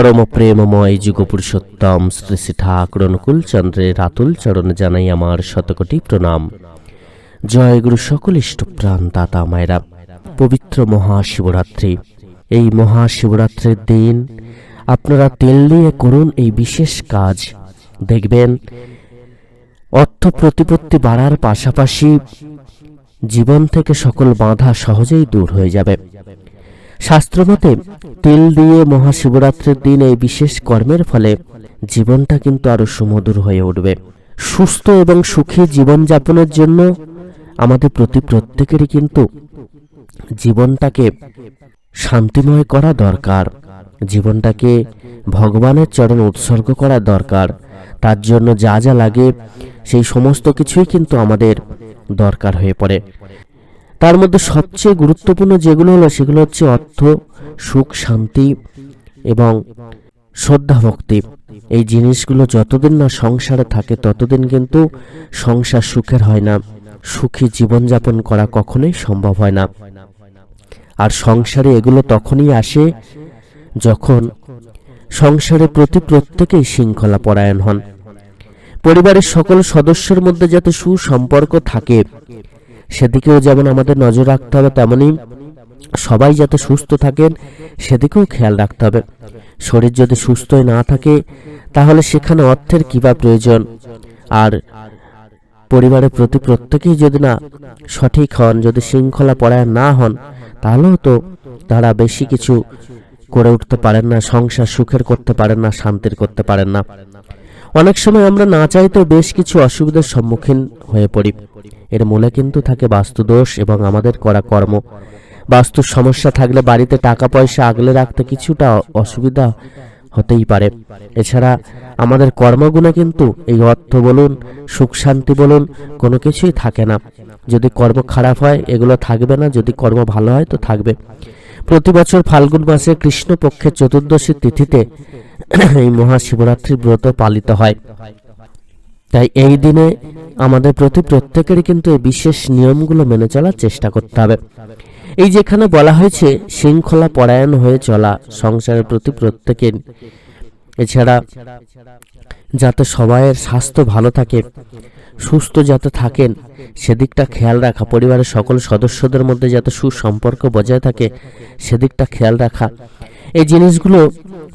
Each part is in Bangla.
পরম প্রেমময় যুগ পুরুষোত্তম শ্রী শ্রী ঠাকুর অনুকূল চন্দ্রের রাতুল চরণে জানাই আমার শতকোটি প্রণাম। জয় গুরু সকল ইষ্টপ্রাণ দাতা মায়েরা, পবিত্র মহাশিবরাত্রি। এই মহাশিবরাত্রির দিন আপনারা তেল দিয়ে করুন এই বিশেষ কাজ। দেখবেন, অর্থ প্রতিপত্তি বাড়ার পাশাপাশি জীবন থেকে সকল বাধা সহজেই দূর হয়ে যাবে। শাস্ত্রমতে, তেল দিয়ে মহাশিবরাত্রির দিন এই বিশেষ কর্মের ফলে জীবনটা কিন্তু আরও সুমধুর হয়ে উঠবে। সুস্থ এবং সুখী জীবনযাপনের জন্য আমাদের প্রতি প্রত্যেকেরই কিন্তু জীবনটাকে শান্তিময় করা দরকার। জীবনটাকে ভগবানের চরণ উৎসর্গ করা দরকার। তার জন্য যা যা লাগে, সেই সমস্ত কিছুই কিন্তু আমাদের দরকার হয়ে পড়ে। তার মধ্যে সবচেয়ে গুরুত্বপূর্ণ যেগুলো হলো, সেগুলো হচ্ছে অর্থ, সুখ, শান্তি এবং শ্রদ্ধা, ভক্তি। এই জিনিসগুলো যতদিন না সংসারে থাকে, ততদিন কিন্তু সংসার সুখের হয় না। সুখী জীবনযাপন করা কখনোই সম্ভব হয় না। আর সংসারে এগুলো তখনই আসে যখন সংসারে প্রতি প্রত্যেকেই শৃঙ্খলা পরায়ণ হন। পরিবারের সকল সদস্যের মধ্যে যাতে সুসম্পর্ক থাকে সেদিকেও যেমন আমাদের নজর রাখতে হবে, তেমনি সবাই যাতে সুস্থ থাকেন, সেদিকেও খেয়াল রাখতে হবে। শরীর যদি সুস্থই না থাকে, তাহলে সেখানে অর্থের কিবা প্রয়োজন? আর পরিবারের প্রতি প্রত্যেকেই যদি না সঠিক হন, যদি শৃঙ্খলা পরায়ণ না হন, তাহলেও তো তারা বেশি কিছু করে উঠতে পারেন না, সংসার সুখের করতে পারেন না, শান্তির করতে পারেন না। অনেক সময় আমরা না চাইতেও বেশ কিছু অসুবিধার সম্মুখীন হয়ে পড়ি। এর মূলে কিন্তু থাকে বাস্তুদোষ এবং আমাদের করা কর্ম। বাস্তুর সমস্যা থাকলে বাড়িতে টাকা পয়সা আগলে রাখতে কিছুটা অসুবিধা হতেই পারে। এছাড়া আমাদের কর্মগুণে কিন্তু এই অর্থ বলুন, সুখ শান্তি বলুন, কোনো কিছুই থাকে না। যদি কর্ম খারাপ হয়, এগুলো থাকবে না। যদি কর্ম ভালো হয়, তো থাকবে। প্রতি বছর ফাল্গুন মাসে কৃষ্ণপক্ষের চতুর্দশী তিথিতে এই মহাশিবরাত্রি ব্রত পালিত হয়। তাই এই দিনে আমাদের প্রতি প্রত্যেকেরই কিন্তু এই বিশেষ নিয়মগুলো মেনে চলার চেষ্টা করতে হবে। এই যেখানে বলা হয়েছে, শৃঙ্খলা পরায়ণ হয়ে চলা সংসারের প্রতি প্রত্যেকের। এছাড়া যাতে সবাইয়ের স্বাস্থ্য ভালো থাকে, সুস্থ যাতে থাকেন, সেদিকটা খেয়াল রাখা, পরিবারের সকল সদস্যদের মধ্যে যাতে সুসম্পর্ক বজায় থাকে, সেদিকটা খেয়াল রাখা। এই জিনিসগুলো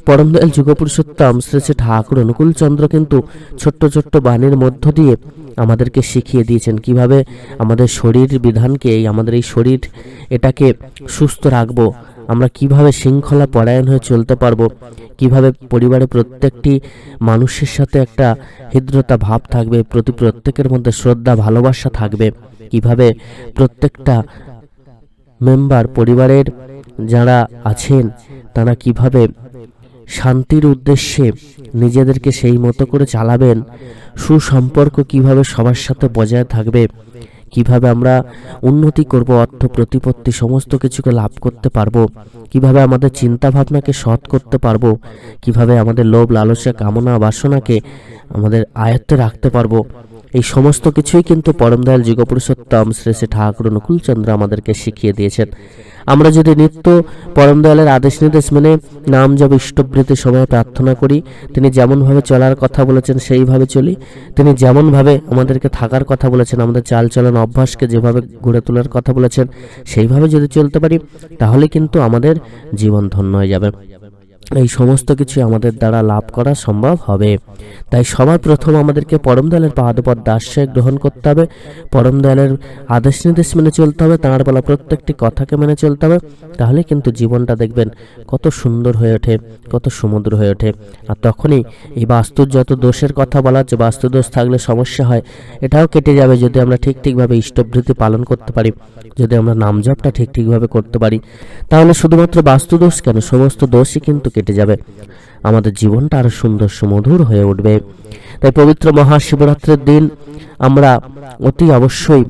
পরমদয়াল যুগপুরুষোত্তম শ্রী শ্রী ঠাকুর অনুকূল চন্দ্র কিন্তু ছোট্ট ছোট্ট বাণীর মধ্য দিয়ে আমাদেরকে শিখিয়ে দিয়েছেন। কীভাবে আমাদের শরীর বিধানকে, এই আমাদের এই শরীর, এটাকে সুস্থ রাখব আমরা কীভাবে শৃঙ্খলা পরায়ণ হয়ে চলতে পারব? কীভাবে পরিবারের প্রত্যেকটি মানুষের সাথে একটা হৃদ্রতা ভাব থাকবে? প্রতি প্রত্যেকের মধ্যে শ্রদ্ধা, ভালোবাসা থাকবে। কীভাবে প্রত্যেকটা মেম্বার, পরিবারের যারা আছেন, তারা কীভাবে শান্তির উদ্দেশ্যে নিজেদেরকে সেই মতো করে চালাবেন? সুসম্পর্ক কীভাবে সবার সাথে বজায় থাকবে? কীভাবে আমরা উন্নতি করব, অর্থ প্রতিপত্তি, সমস্ত কিছুকে লাভ করতে পারব, কীভাবে আমাদের চিন্তা ভাবনাকে সৎ করতে পারব, কীভাবে আমাদের লোভ, লালসা, কামনা, বাসনাকে আমাদের আয়ত্তে রাখতে পারব এই সমস্ত কিছুই কিন্তু পরমদয়াল যুগপুরুষোত্তম শ্রী শ্রী ঠাকুর অনুকূলচন্দ্র আমাদেরকে শিখিয়ে দিয়েছেন। আমরা যদি নিত্য পরম দয়ালের আদেশ নির্দেশ মেনে নাম জব ইষ্টবৃত্তির সময় প্রার্থনা করি, তিনি যেমনভাবে চলার কথা বলেছেন, সেইভাবে চলি। তিনি যেমনভাবে আমাদেরকে থাকার কথা বলেছেন, আমাদের চাল চলন অভ্যাসকে যেভাবে গড়ে তোলার কথা বলেছেন, সেইভাবে যদি চলতে পারি, তাহলে কিন্তু আমাদের জীবন ধন্য হয়ে যাবে। এই সমস্ত কিছু আমাদের দ্বারা লাভ করা সম্ভব হবে। তাই সবার প্রথম আমাদেরকে পরম দয়ালের পাদপদ আশ্রয় গ্রহণ করতে হবে। পরম দয়ালের আদেশ নির্দেশ মেনে চলতে হবে, তাঁর বলা প্রত্যেকটি কথাকে মেনে চলতে হবে। তাহলে কিন্তু জীবনটা দেখবেন কত সুন্দর হয়ে ওঠে, কত সমুদ্র হয়ে ওঠে। আর তখনই এই বাস্তুর যত দোষের কথা বলা হচ্ছে, বাস্তু দোষ থাকলে সমস্যা হয়, এটাও কেটে যাবে যদি আমরা ঠিক ঠিকভাবে ইষ্টবৃত্তি পালন করতে পারি, যদি আমরা নাম জপটা ঠিক ঠিকভাবে করতে পারি। তাহলে শুধুমাত্র বাস্তু দোষ কেন? সমস্ত দোষই কিন্তু কেটে যাবে। আমাদের জীবনটা আরও সুন্দর সুমধুর হয়ে উঠবে। তাই পবিত্র মহাশিবরাত্রির দিন আমরা অতি অবশ্যই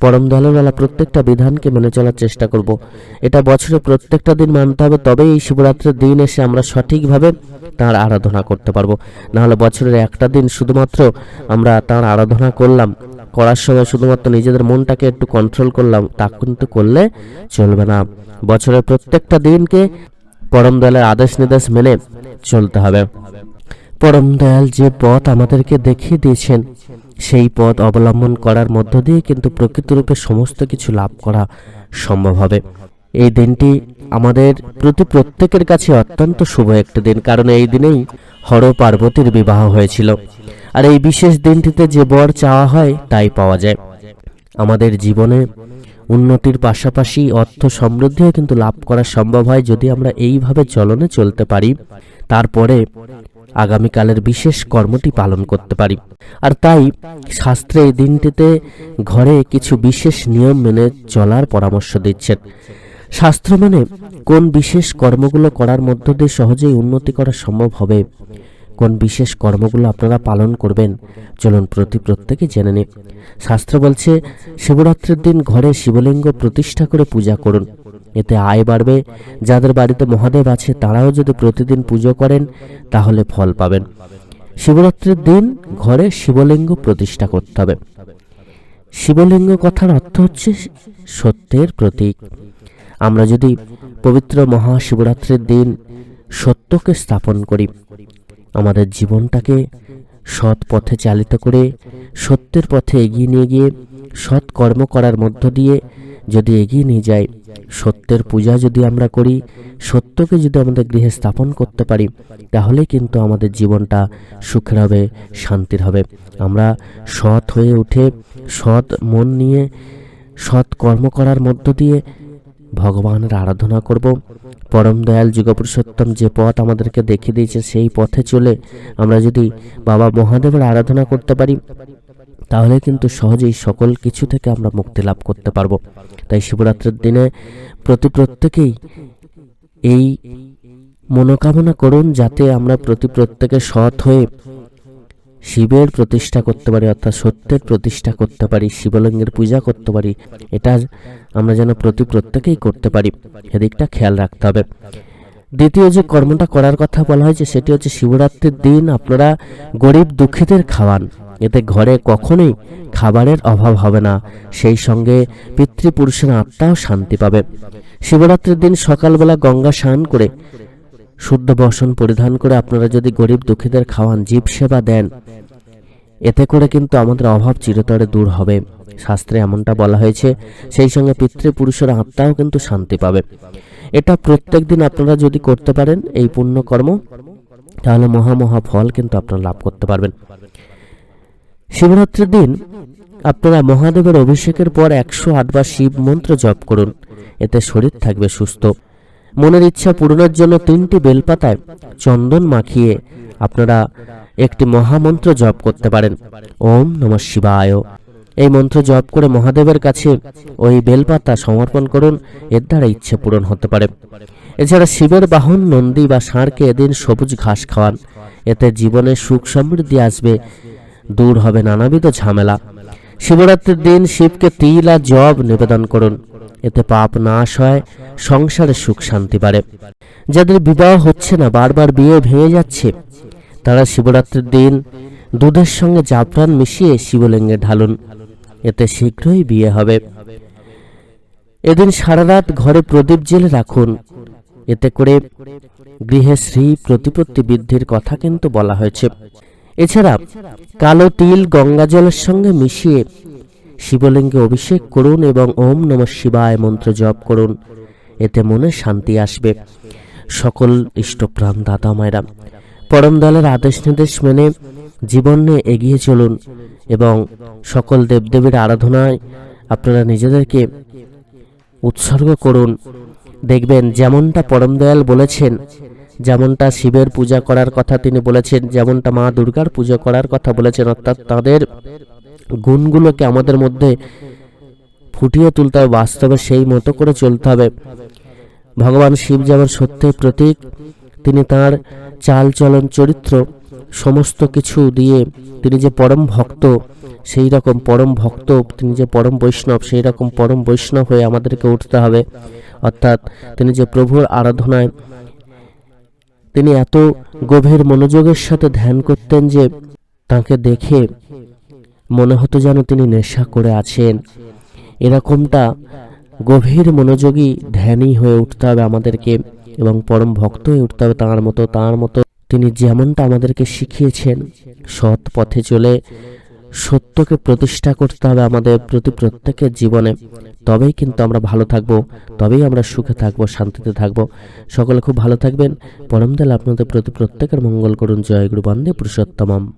পরম দয়ালুওয়ালা প্রত্যেকটা বিধানকে মেনে চলার চেষ্টা করব। এটা বছরে প্রত্যেকটা দিন মানতে হবে তবে এই শিবরাত্রির দিন এসে আমরা সঠিকভাবে তার আরাধনা করতে পারব। নাহলে বছরের একটা দিন শুধুমাত্র আমরা তার আরাধনা করলাম, করার সময় শুধুমাত্র নিজেদের মনটাকে একটু কন্ট্রোল করলাম, তা কিন্তু করলে চলবে না। বছরের প্রত্যেকটা দিনকে পরম দয়ালের আদেশ নির্দেশ মেনে চলতে হবে। পরম দয়াল যে পথ আমাদেরকে দেখিয়ে দিয়েছেন, সেই পথ অবলম্বন করার মধ্য দিয়ে কিন্তু প্রকৃতরূপে সমস্ত কিছু লাভ করা সম্ভব হবে। এই দিনটি আমাদের প্রতি প্রত্যেকের কাছে অত্যন্ত শুভ একটি দিন, কারণ এই দিনেই হর পার্বতীর বিবাহ হয়েছিল। আর এই বিশেষ দিনটিতে যে বর চাওয়া হয়, তাই পাওয়া যায়। আমাদের জীবনে উন্নতির পাশাপাশি অর্থ সমৃদ্ধিও কিন্তু লাভ করা সম্ভব হয় যদি আমরা এইভাবে চলনে চলতে পারি। তারপরে আগামীকালের বিশেষ কর্মটি পালন করতে পারি। আর তাই শাস্ত্রে এই দিনটিতে ঘরে কিছু বিশেষ নিয়ম মেনে চলার পরামর্শ দিচ্ছেন। শাস্ত্র মানে কোন বিশেষ কর্মগুলো করার মধ্য দিয়ে সহজেই উন্নতি করা সম্ভব হবে? কোন বিশেষ কর্মগুলো আপনারা পালন করবেন? চলুন প্রতি প্রত্যেকে জেনে নিন শাস্ত্র বলছে, শিবরাত্রির দিন ঘরে শিবলিঙ্গ প্রতিষ্ঠা করে পূজা করুন। এতে আয় বাড়বে। যাদের বাড়িতে মহাদেব আছে, তারাও যদি প্রতিদিন পুজো করেন, তাহলে ফল পাবেন। শিবরাত্রির দিন ঘরে শিবলিঙ্গ প্রতিষ্ঠা করতে হবে। শিবলিঙ্গ কথার অর্থ হচ্ছে সত্যের প্রতীক। আমরা যদি পবিত্র মহাশিবরাত্রির দিন সত্যকে স্থাপন করি আমাদের জীবনটাকে সৎ পথে চালিত করে, সত্যের পথে এগিয়ে নিয়ে গিয়ে, সৎ কর্ম করার মধ্য দিয়ে যদি এগিয়ে নিয়ে যাই, সত্যের পূজা যদি আমরা করি, সত্যকে যদি আমাদের গৃহে স্থাপন করতে পারি, তাহলে কিন্তু আমাদের জীবনটা সুখের হবে, শান্তির হবে। আমরা সৎ হয়ে উঠে, সৎ মন নিয়ে, সৎ কর্ম করার মধ্য দিয়ে ভগবানের আরাধনা করব। পরম দয়াল যুগপুরুষোত্তম যে পথ আমাদেরকে দেখিয়ে দিয়েছে, সেই পথে চলে আমরা যদি বাবা মহাদেবের আরাধনা করতে পারি, তাহলে কিন্তু সহজেই সকল কিছু থেকে আমরা মুক্তি লাভ করতে পারব। তাই শিবরাত্রির দিনে প্রতি প্রত্যেকেই এই মনোকামনা করুন, যাতে আমরা প্রতি প্রত্যেকে সৎ হয়ে শিবের প্রতিষ্ঠা করতে পারি, অর্থাৎ সত্যের প্রতিষ্ঠা করতে পারি, শিবলিঙ্গের পূজা করতে পারি, এটা আমরা যেন প্রতি প্রত্যেকেই করতে পারি, এদিকটা খেয়াল রাখতে হবে। দ্বিতীয় যে কর্মটা করার কথা বলা হয়েছে, সেটি হচ্ছে শিবরাত্রির দিন আপনারা গরিব দুঃখীদের খাওয়ান, এতে ঘরে কখনোই খাবারের অভাব হবে না, সেই সঙ্গে পিতৃপুরুষের আত্মাও শান্তি পাবে। শিবরাত্রির দিন সকালবেলা গঙ্গা স্নান করে শুদ্ধ বসন পরিধান করে আপনারা যদি গরিব দুঃখীদের খাওয়ান, জীব সেবা দেন, এতে করে কিন্তু আমাদের অভাব চিরতরে দূর হবে। শাস্ত্রে এমনটা বলা হয়েছে, সেই সঙ্গে পিতৃপুরুষের আত্মাও কিন্তু শান্তি পাবে। এটা প্রত্যেক দিন আপনারা যদি করতে পারেন এই পুণ্যকর্ম, তাহলে মহা মহা ফল কিন্তু আপনারা লাভ করতে পারবেন। শিবরাত্রির দিন আপনারা মহাদেবের অভিষেকের পর একশো আটবার শিব মন্ত্র জপ করুন। এতে শরীর থাকবে সুস্থ। মনের ইচ্ছা পূরণের জন্য তিনটি বেলপাতায় চন্দন মাখিয়ে আপনারা একটি মহামন্ত্র জপ করতে পারেন। ওম নম শিবায়। এই মন্ত্র জপ করে মহাদেবের কাছে ওই বেলপাতা সমর্পণ করুন, এর দ্বারা ইচ্ছে পূরণ হতে পারে। এছাড়া শিবের বাহন, নন্দী বা ষাঁড়কে এদিন সবুজ ঘাস খাওয়ান। এতে জীবনে সুখ সমৃদ্ধি আসবে, দূর হবে নানাবিধ ঝামেলা। শিবরাত্রির দিন শিবকে তিল আর জব নিবেদন করুন। এতে পাপ নাশ হয়, সংসারে সুখ শান্তি বাড়ে। যাদের বিবাহ হচ্ছে না, বারবার বিয়ে ভেঙে যাচ্ছে, তারা শিবরাত্রির দিন দুধের সঙ্গে জাফরান মিশিয়ে শিবলিঙ্গে ঢালুন। এতে শীঘ্রই বিয়ে হবে। এদিন সারা রাত ঘরে প্রদীপ জেলে রাখুন। এতে করে গৃহে শ্রী প্রতিপত্তি বৃদ্ধির কথা কিন্তু বলা হয়েছে। এছাড়া কালো তিল গঙ্গা জলের সঙ্গে মিশিয়ে শিবলিঙ্গে অভিষেক করুন এবং ওম নম শিবায় মন্ত্র জপ করুন। এতে মনে শান্তি আসবে। সকল ইষ্টপ্রাণ দাদা মায়েরা পরম দলের আদেশ নির্দেশ মেনে জীবন এগিয়ে চলুন এবং সকল দেবদেবীর আরাধনায় আপনারা নিজেদেরকে উৎসর্গ করুন। দেখবেন যেমনটা পরম দয়াল বলেছেন, যেমনটা শিবের পূজা করার কথা তিনি বলেছেন, যেমনটা মা দুর্গার পূজা করার কথা বলেছেন, অর্থাৎ তাদের গুণগুলোকে আমাদের মধ্যে ফুটিয়ে তুলতে হবে, বাস্তবে সেই মতো করে চলতে হবে। ভগবান শিব যেমন সত্যের প্রতীক, তিনি তার চাল চলন চরিত্র সমস্ত কিছু দিয়ে তিনি যে পরম ভক্ত, সেই রকম পরম ভক্ত, তিনি যে পরম বৈষ্ণব, সেই রকম পরম বৈষ্ণব হয়ে আমাদেরকে উঠতে হবে। অর্থাৎ তিনি যে প্রভুর আরাধনায় তিনি এত গভীর মনোযোগের সাথে ধ্যান করতেন যে তাকে দেখে মনে হতো যেন তিনি নেশা করে আছেন। এরকমটা গভীর মনোযোগী ধ্যানই হয়ে উঠতে হবে আমাদেরকে এবং পরম ভক্ত হয়ে উঠতে হবে তাঁর মতো তাঁর মতো। তিনি যেমনটা আমাদেরকে শিখিয়েছেন, সৎ পথে চলে সত্যকে প্রতিষ্ঠা করতে হবে আমাদের প্রতি প্রত্যেকের জীবনে। তবেই কিন্তু আমরা ভালো থাকব, তবেই আমরা সুখে থাকব, শান্তিতে থাকব। সকলে খুব ভালো থাকবেন। পরমদাল আপনাদের প্রতি প্রত্যেকের মঙ্গল করুন। জয় গুরু বন্দে পুরুষোত্তমম।